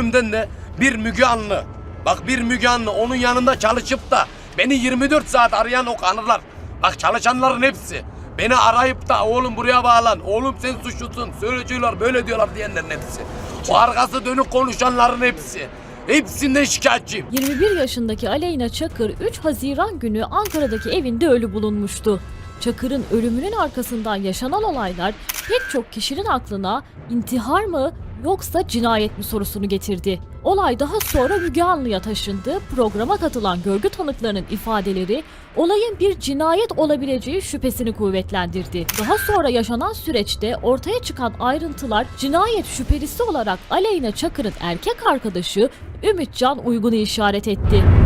ölümden de bir Müge Anlı. Bak bir Müge Anlı onun yanında çalışıp da beni 24 saat arayan o kanırlar. Bak çalışanların hepsi. Beni arayıp da oğlum buraya bağlan, oğlum sen suçlusun, söyleyiciler böyle diyorlar diyenlerin hepsi. O arkası dönük konuşanların hepsi. Hepsinden şikayetçiyim. 21 yaşındaki Aleyna Çakır 3 Haziran günü Ankara'daki evinde ölü bulunmuştu. Çakır'ın ölümünün arkasından yaşanan olaylar pek çok kişinin aklına intihar mı yoksa cinayet mi sorusunu getirdi. Olay daha sonra Müge Anlı'ya taşındı. Programa katılan görgü tanıklarının ifadeleri olayın bir cinayet olabileceği şüphesini kuvvetlendirdi. Daha sonra yaşanan süreçte ortaya çıkan ayrıntılar cinayet şüphelisi olarak Aleyna Çakır'ın erkek arkadaşı Ümitcan Uygun'u işaret etti.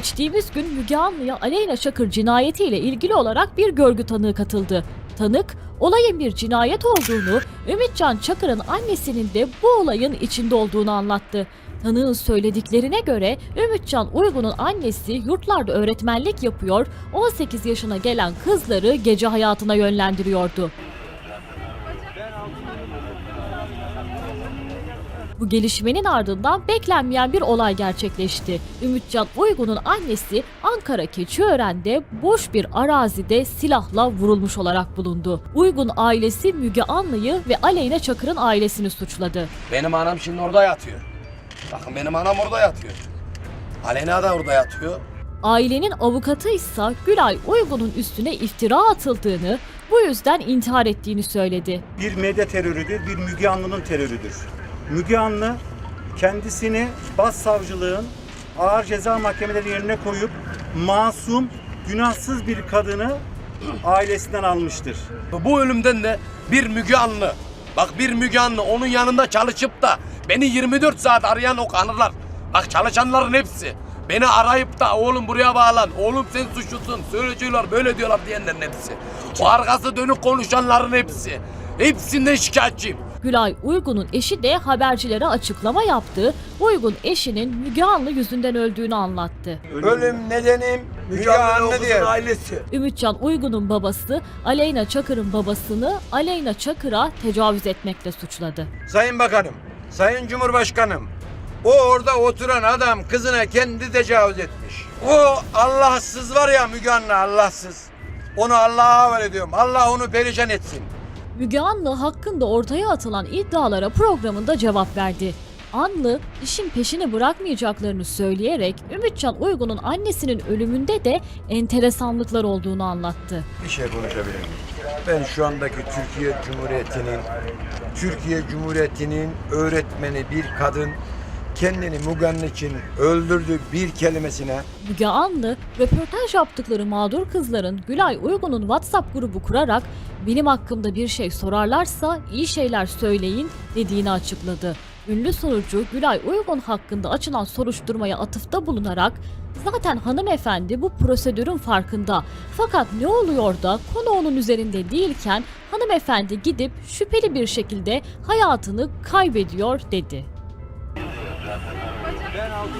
Geçtiğimiz gün Müge Anlı'ya Aleyna Çakır cinayetiyle ilgili olarak bir görgü tanığı katıldı. Tanık, olayın bir cinayet olduğunu, Ümitcan Çakır'ın annesinin de bu olayın içinde olduğunu anlattı. Tanığın söylediklerine göre Ümitcan Uygun'un annesi yurtlarda öğretmenlik yapıyor, 18 yaşına gelen kızları gece hayatına yönlendiriyordu. Bu gelişmenin ardından beklenmeyen bir olay gerçekleşti. Ümitcan Uygun'un annesi Ankara Keçiören'de boş bir arazide silahla vurulmuş olarak bulundu. Uygun ailesi Müge Anlı'yı ve Aleyna Çakır'ın ailesini suçladı. Benim anam şimdi orada yatıyor. Bakın benim anam orada yatıyor. Alena da orada yatıyor. Ailenin avukatı ise Gülay Uygun'un üstüne iftira atıldığını, bu yüzden intihar ettiğini söyledi. bir medya terörüdür, bir Müge Anlı'nın terörüdür. Müge Anlı kendisini başsavcılığın ağır ceza mahkemeleri yerine koyup masum, günahsız bir kadını ailesinden almıştır. Bu ölümden de bir Müge Anlı. Bak bir Müge Anlı onun yanında çalışıp da beni 24 saat arayan o kanırlar. Bak çalışanların hepsi. Beni arayıp da oğlum buraya bağlan, oğlum sen suçlusun, söyleyiciler böyle diyorlar diyenlerin hepsi. O arkası dönük konuşanların hepsi. Hepsinden şikayetçiyim. Gülay Uygun'un eşi de habercilere açıklama yaptı. Uygun eşinin Müge Anlı yüzünden öldüğünü anlattı. Ölüm nedenim Müge Anlı diye. ailesi. Ümitcan Uygun'un babası Aleyna Çakır'ın babasını Aleyna Çakır'a tecavüz etmekle suçladı. Sayın Bakanım, Sayın Cumhurbaşkanım. O orada oturan adam kızına kendi tecavüz etmiş. O Allahsız var ya Müge Anlı Allahsız. Onu Allah'a havale ediyorum. Allah onu perişan etsin. Müge Anlı hakkında ortaya atılan iddialara programında cevap verdi. Anlı işin peşini bırakmayacaklarını söyleyerek Ümitcan Uygun'un annesinin ölümünde de enteresanlıklar olduğunu anlattı. Bir şey konuşabilir miyim? Ben şu andaki Türkiye Cumhuriyeti'nin Türkiye Cumhuriyeti'nin öğretmeni bir kadın kendini Mugan'ın için öldürdü bir kelimesine Müge Anlı, röportaj yaptıkları mağdur kızların Gülay Uygun'un WhatsApp grubu kurarak benim hakkımda bir şey sorarlarsa iyi şeyler söyleyin dediğini açıkladı. Ünlü sunucu Gülay Uygun hakkında açılan soruşturmaya atıfta bulunarak zaten hanımefendi bu prosedürün farkında. Fakat ne oluyor da konu onun üzerinde değilken hanımefendi gidip şüpheli bir şekilde hayatını kaybediyor dedi. Ben aldım.